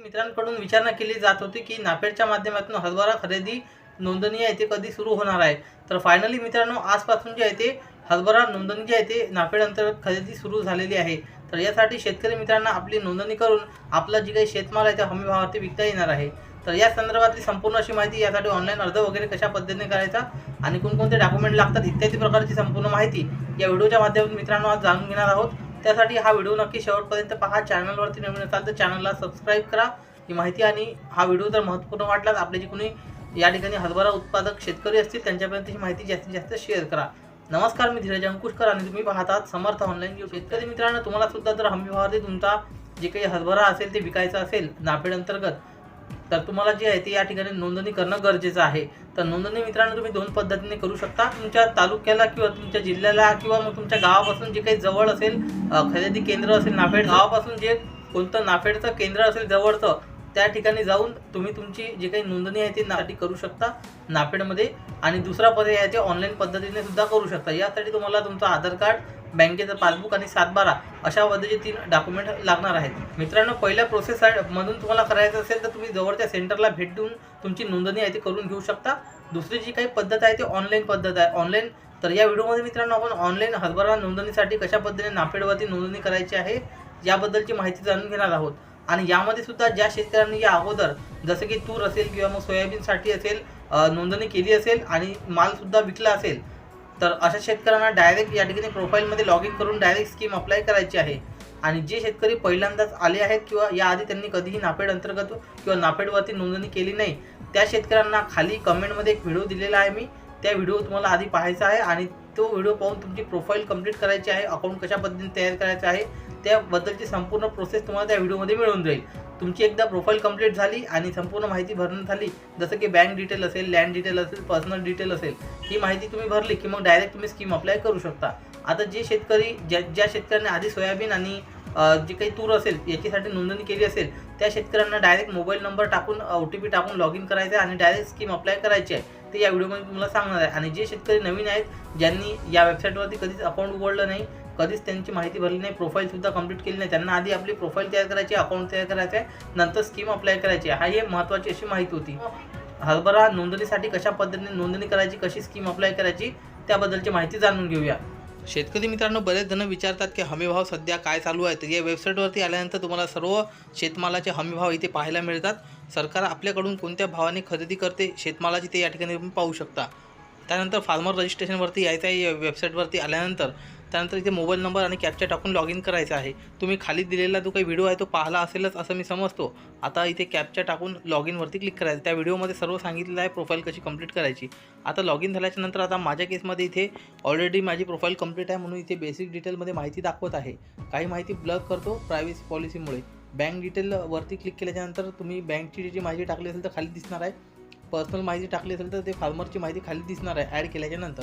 मित्रांकडून विचारणा केली जात होती की नाफेडच्या माध्यमातून हरभरा खरेदी नोंदणी आहे ते कधी सुरू होणार आहे? तर फायनली मित्रांनो आजपासून जे आहे ते हरभरा नोंदणी जी आहे ते नाफेड अंतर्गत खरेदी सुरू झालेली आहे. तर यासाठी शेतकरी मित्रांना आपली नोंदणी करून आपला जी काही शेतमाल आहे त्या हमी भावावरती विकता येणार आहे. तर या संदर्भातली संपूर्ण अशी माहिती यासाठी ऑनलाईन अर्ज वगैरे कशा पद्धतीने करायचा आणि कोणकोणते डॉक्युमेंट लागतात इत्यादी प्रकारची संपूर्ण माहिती या व्हिडिओच्या माध्यमातून मित्रांनो आज जाणून घेणार आहोत. त्यासाठी हा व्हिडिओ नक्की शेवटपर्यंत पहा. चॅनलवरती नवीन असाल तर चॅनलला सबस्क्राईब करा. ही माहिती आणि हा व्हिडिओ जर महत्त्वपूर्ण वाटला तर आपले जे कोणी या ठिकाणी हरभरा उत्पादक शेतकरी असतील त्यांच्यापर्यंत ही माहिती जास्तीत जास्त शेअर करा. नमस्कार मी धीरज अंकुशकर आणि तुम्ही पाहतात समर्थ ऑनलाईन न्यूज शेतकरी मित्रांनो तुम्हाला सुद्धा जर हमी भावावरती तुमचा जे काही हरभरा असेल ते विकायचा असेल नाफेड अंतर्गत तर तुम्हाला जे आहे ते या ठिकाणी नोंदणी करणं गरजेचं आहे. तर नोंदणी मित्रांनो तुम्ही दोन पद्धतीने करू शकता. तुमच्या तालुक्याला किंवा तुमच्या जिल्ह्याला किंवा मग तुमच्या गावापासून जे काही जवळ असेल खरेदी केंद्र असेल नाफेड गावापासून जे कोणतं नाफेडचं केंद्र असेल जवळचं त्या ठिकाणी जाऊन तुम्ही तुमची जी काही नोंदणी आहे ती नाटी करू शकता नाफेडमध्ये. आणि दुसरा पर्याय आहे ते ऑनलाईन पद्धतीने सुद्धा करू शकता. यासाठी तुम्हाला तुमचं आधार कार्ड बँकेचं पासबुक आणि सातबारा अशा पद्धतीचे तीन डॉक्युमेंट लागणार आहेत. मित्रांनो पहिल्या प्रोसेस मधून तुम्हाला करायचं असेल तर तुम्ही जवळच्या सेंटरला भेट देऊन तुमची नोंदणी आहे ती करून घेऊ शकता. दुसरी जी काही पद्धत आहे ती ऑनलाईन पद्धत आहे. ऑनलाईन तर या व्हिडिओमध्ये मित्रांनो आपण ऑनलाईन हरभरा नोंदणीसाठी कशा पद्धतीने नाफेडवरती नोंदणी करायची आहे याबद्दलची माहिती जाणून घेणार आहोत. आणि यामध्ये सुद्धा ज्या शेतकऱ्यांनी या अगोदर जसं की तूर असेल किंवा मग सोयाबीनसाठी असेल नोंदणी केली असेल आणि मालसुद्धा विकला असेल तर अशा शेतकऱ्यांना डायरेक्ट या ठिकाणी प्रोफाईलमध्ये लॉग इन करून डायरेक्ट स्कीम अप्लाय करायची आहे. आणि जे शेतकरी पहिल्यांदाच आले आहेत किंवा याआधी त्यांनी कधीही नापेड अंतर्गत किंवा नापेडवरती नोंदणी केली नाही त्या शेतकऱ्यांना खाली कमेंटमध्ये एक व्हिडिओ दिलेला आहे मी. त्या व्हिडिओ तुम्हाला आधी पाहायचा आहे आणि तो व्हिडिओ पाहून तुमची प्रोफाईल कंप्लीट करायची आहे अकाउंट कशा पद्धतीने तयार करायचं आहे त्याबद्दलची संपूर्ण प्रोसेस तुम्हाला त्या व्हिडिओमध्ये मिळून जाईल. तुमची एकदा प्रोफाईल कंप्लीट झाली आणि संपूर्ण माहिती भरणं झाली जसं की बँक डिटेल असेल लँड डिटेल असेल पर्सनल डिटेल असेल ही माहिती तुम्ही भरली की मग डायरेक्ट तुम्ही स्कीम अप्लाय करू शकता. आता जे शेतकरी ज्या ज्या शेतकऱ्यांनी आधी सोयाबीन आणि जे जी काही तूर असेल याच्यासाठी नोंदणी केली असेल त्या शेतकऱ्यांना डायरेक्ट मोबाईल नंबर टाकून ओ टी पी टाकून लॉग इन करायचं आहे आणि डायरेक्ट स्कीम अप्लाय करायची आहे. ते या व्हिडिओमध्ये तुम्हाला सांगणार आहे. आणि जे शेतकरी नवीन आहेत ज्यांनी या वेबसाईटवरती कधीच अकाउंट उघडलं नाही कधीच त्यांची माहिती भरली नाही प्रोफाईलसुद्धा कंप्लीट केली नाही त्यांना आधी आपली प्रोफाईल तयार करायची अकाउंट तयार करायचं आहे नंतर स्कीम अप्लाय करायची आहे. हा हे महत्त्वाची अशी माहिती होती. हरभरा नोंदणीसाठी कशा पद्धतीने नोंदणी करायची कशी स्कीम अप्लाय करायची त्याबद्दलची माहिती जाणून घेऊया. शेतकरी मित्रांनो बरेच जण विचारतात की हमीभाव सध्या काय चालू आहे? तर या वेबसाईटवरती आल्यानंतर तुम्हाला सर्व शेतमालाचे हमीभाव इथे पाहायला मिळतात. सरकार आपल्याकडून कोणत्या भावाने खरेदी करते शेतमालाची ते या ठिकाणी तुम्ही पाहू शकता. त्यानंतर फार्मर रजिस्ट्रेशनवरती यायचं आहे या वेबसाईटवरती आल्यानंतर. त्यानंतर इथे मोबाईल नंबर आणि कॅप्चा टाकून लॉग इन करायचं आहे. तुम्ही खाली दिलेला जो काही व्हिडिओ आहे तो पाहिला असेलच असं मी समजतो. आता इथे कॅप्चा टाकून लॉग इनवरती क्लिक करायचं. त्या व्हिडिओमध्ये सर्व सांगितलेलं आहे प्रोफाईल कशी कंप्लीट करायची. आता लॉग इन झाल्याच्यानंतर आता माझ्या केसमध्ये इथे ऑलरेडी माझी प्रोफाईल कंप्लीट आहे म्हणून इथे बेसिक डिटेलमध्ये माहिती दाखवत आहे. काही माहिती ब्लग करतो प्रायव्हसी पॉलिसीमुळे बँक डिटेलवरती क्लिक केल्याच्यानंतर तुम्ही बँकची जी माहिती टाकली असेल तर खाली दिसणार आहे. पर्सनल माहिती टाकली असेल तर ते फार्मरची माहिती खाली दिसणार आहे ॲड केल्याच्यानंतर.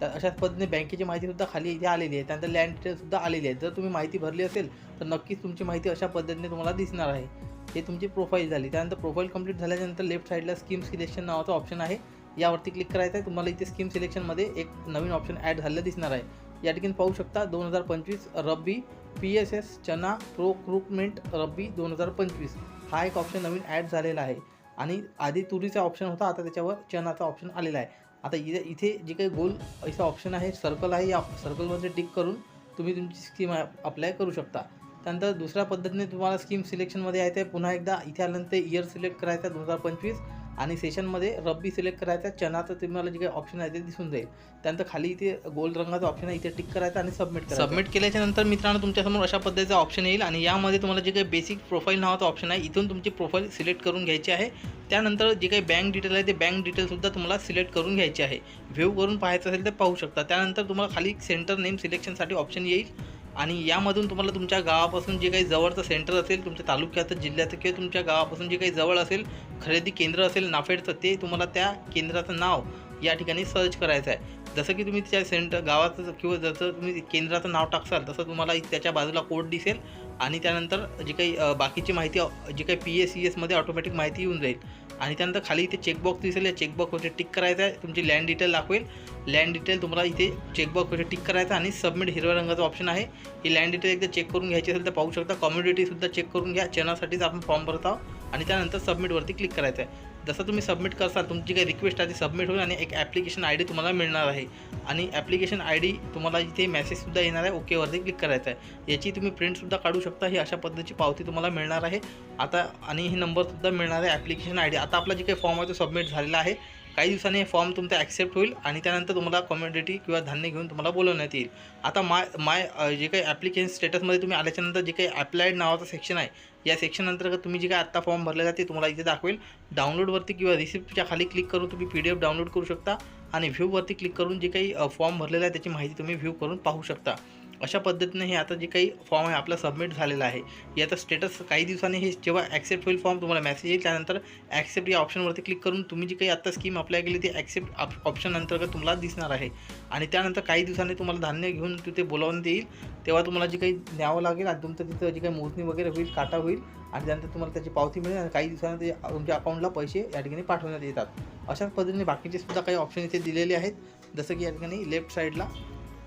तर अशाच पद्धतीने बँकेची माहितीसुद्धा खाली इथे आलेली आहे. त्यानंतर लँड डिटेलसुद्धा आलेली आहे. जर तुम्ही माहिती भरली असेल तर नक्कीच तुमची माहिती अशा पद्धतीने तुम्हाला दिसणार आहे. हे तुमची प्रोफाईल झाली. त्यानंतर प्रोफाईल कंप्लीट झाल्यानंतर लेफ्ट साईडला स्कीम सिलेक्शन नावाचा ऑप्शन आहे. यावरती क्लिक करायचं आहे. तुम्हाला इथे स्कीम सिलेक्शनमध्ये एक नवीन ऑप्शन ॲड झालेलं दिसणार आहे. या ठिकाणी पाहू शकता दोन हजार पंचवीस रब्बी पी एस एस चना प्रोक्रुटमेंट रब्बी दोन हजार पंचवीस हा एक ऑप्शन नवीन ॲड झालेला आहे. आणि आधी तुरीचा ऑप्शन होता आता त्याच्यावर चनाचा ऑप्शन आलेला आहे. आता इथे इथे जे काही गोल असा ऑप्शन आहे सर्कल आहे या सर्कलमध्ये टिक करून तुम्ही तुमची स्कीम अप्लाय करू शकता. त्यानंतर दुसऱ्या पद्धतीने तुम्हाला स्कीम सिलेक्शनमध्ये आहे ते पुन्हा एकदा इथे आल्यानंतर इयर सिलेक्ट करायचा दोन हजार पंचवीस. आणि सेशनमध्ये रब्बी सिलेक्ट करायचा चनाचं तुम्हाला जे काही ऑप्शन आहे ते दिसून जाईल. त्यानंतर खाली इथे गोल्ड रंगाचा ऑप्शन आहे इथे टिक करायचा आणि सबमिट करायचा. सबमिट केल्याच्यानंतर मित्रांनो तुमच्यासमोर अशा पद्धतीचा ऑप्शन येईल आणि यामध्ये तुम्हाला जे काही बेसिक प्रोफाईल नावाचा ऑप्शन आहे इथून तुमची प्रोफाईल सिलेक्ट करून घ्यायची आहे. त्यानंतर जे काही बँक डिटेल आहे ते बँक डिटेलसुद्धा तुम्हाला सिलेक्ट करून घ्यायची आहे. व्ह्यू करून पाहायचं असेल तर पाहू शकता. त्यानंतर तुम्हाला खाली सेंटर नेम सिलेक्शनसाठी ऑप्शन येईल. आणि यामधून तुम्हाला तुमच्या गावापासून जे काही जवळचं सेंटर असेल तुमच्या तालुक्याचं जिल्ह्याचं किंवा तुमच्या गावापासून जे काही जवळ असेल खरेदी केंद्र असेल नाफेडचं ते तुम्हाला त्या केंद्राचं नाव या ठिकाणी सर्च करायचं आहे. जसं की तुम्ही त्या सेंटर गावाचं किंवा जसं तुम्ही केंद्राचं नाव टाकसाल तसं तुम्हाला त्याच्या बाजूला कोड दिसेल आणि त्यानंतर जी काही बाकीची माहिती जी काही पी एस सी एसमध्ये ऑटोमॅटिक माहिती येऊन जाईल. आणि त्यानंतर खाली इथे चेकबॉक्स दिसेल. या चेकबॉक्सवरती टिक करायचं आहे. तुमची लँड डिटेल दाखवेल. लँड डिटेल तुम्हाला इथे चेकबॉक्सवरती टिक करायचं आणि सबमिट हिरव्या रंगाचा ऑप्शन आहे. ही लँड डिटेल एकदा चेक करून घ्यायची असेल तर पाहू शकता. कॉम्युनिटीसुद्धा चेक करून घ्या. चॅनलसाठीच आपण फॉर्म भरत आहोत. आणि त्यानंतर सबमिटवरती क्लिक करायचं आहे. जसं तुम्ही सबमिट करसाल तुमची काही रिक्वेस्ट आहे ती सबमिट होईल आणि एक ॲप्लिकेशन आय डी तुम्हाला मिळणार आहे. आणि ॲप्लिकेशन आय डी तुम्हाला इथे मेसेजसुद्धा येणार आहे ओकेवरती क्लिक करायचं आहे. याची तुम्ही प्रिंटसुद्धा काढू शकता ही अशा पद्धतीची पावती तुम्हाला मिळणार आहे. आता आणि हे नंबरसुद्धा मिळणार आहे ॲप्लिकेशन आय डी आता आपला जे काही फॉर्म आहे तो सबमिट झालेला आहे. काही दिवसांनी हे फॉर्म तुमचा ॲक्सेप्ट होईल आणि त्यानंतर तुम्हाला कॉमोडिटी किंवा धान्य घेऊन तुम्हाला बोलवण्यात येईल. आता माय माय जे काही ॲप्लिकेशन स्टेटसमध्ये तुम्ही आल्याच्यानंतर जे काही अप्लाइड नावाचं सेक्शन आहे या सेक्शन अंतर्गत तुम्ही जे काही आत्ता फॉर्म भरलेला आहे ते तुम्हाला इथे दाखवेल. डाउनलोडवरती किंवा रिसिप्टच्या खाली क्लिक करून तुम्ही पी डी एफ डाउनलोड करू शकता आणि व्ह्यूवरती क्लिक करून जे काही फॉर्म भरलेला आहे त्याची माहिती तुम्ही व्ह्यू करून पाहू शकता. अशा पद्धतीने हे आता जे काही फॉर्म आहे आपला सबमिट झालेला आहे. याचा स्टेटस काही दिवसांनी हे जेव्हा ॲक्सेप्ट होईल फॉर्म तुम्हाला मेसेज येईल. त्यानंतर ॲक्सेप्ट या ऑप्शनवरती क्लिक करून तुम्ही जी काही आत्ता स्कीम अप्लाय केली ती ॲक्सेप्ट ऑप्शन अंतर्गत तुम्हाला दिसणार आहे. आणि त्यानंतर काही दिवसांनी तुम्हाला धान्य घेऊन तिथे बोलावून येईल तेव्हा तुम्हाला जे काही न्यावं लागेल आणि तुमचं तिथं जी काही मोजणी वगैरे होईल काटा होईल आणि त्यानंतर तुम्हाला त्याची पावती मिळेल आणि काही दिवसांनी ते तुमच्या अकाउंटला पैसे या ठिकाणी पाठवण्यात येतात. अशाच पद्धतीने बाकीचे सुद्धा काही ऑप्शन इथे दिलेले आहेत. जसं की या ठिकाणी लेफ्ट साईडला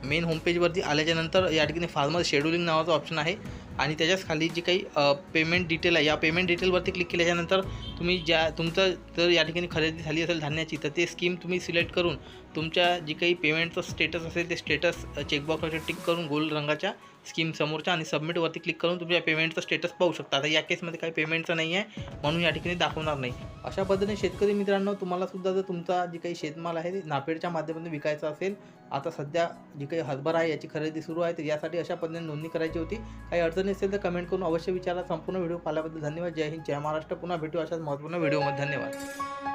मेन होमपेजवरती आल्याच्यानंतर या ठिकाणी फार्मर शेड्युलिंग नावाचा ऑप्शन आहे. आणि त्याच्याच खाली जी काही पेमेंट डिटेल आहे या पेमेंट डिटेलवरती क्लिक केल्याच्यानंतर तुम्ही ज्या तुमचं जर या ठिकाणी खरेदी झाली असेल धान्याची तर ते स्कीम तुम्ही सिलेक्ट करून तुमच्या जी काही पेमेंटचं स्टेटस असेल ते स्टेटस चेकबॉक्सवर टिक करून गोल रंगाच्या स्कीम समोरच्या आणि सबमिटवरती क्लिक करून तुमच्या पेमेंटचा स्टेटस पाहू शकता. आता या केसमध्ये काही पेमेंटचं नाही आहे म्हणून या ठिकाणी दाखवणार नाही. अशा पद्धतीने शेतकरी मित्रांनो तुम्हाला सुद्धा जर तुमचा जी काही शेतमाल आहे ते नापेडच्या माध्यमातून विकायचा असेल आता सध्या जी काही हरभरा आहे याची खरेदी सुरू आहे तर यासाठी अशा पद्धतीने नोंदणी करायची होती. काही अडचणी असेल तर कमेंट करून अवश्य विचारा. संपूर्ण व्हिडिओ पाहिल्याबद्दल धन्यवाद. जय हिंद जय महाराष्ट्र. पुन्हा भेटू अशाच महत्त्वपूर्ण व्हिडिओमध्ये. धन्यवाद.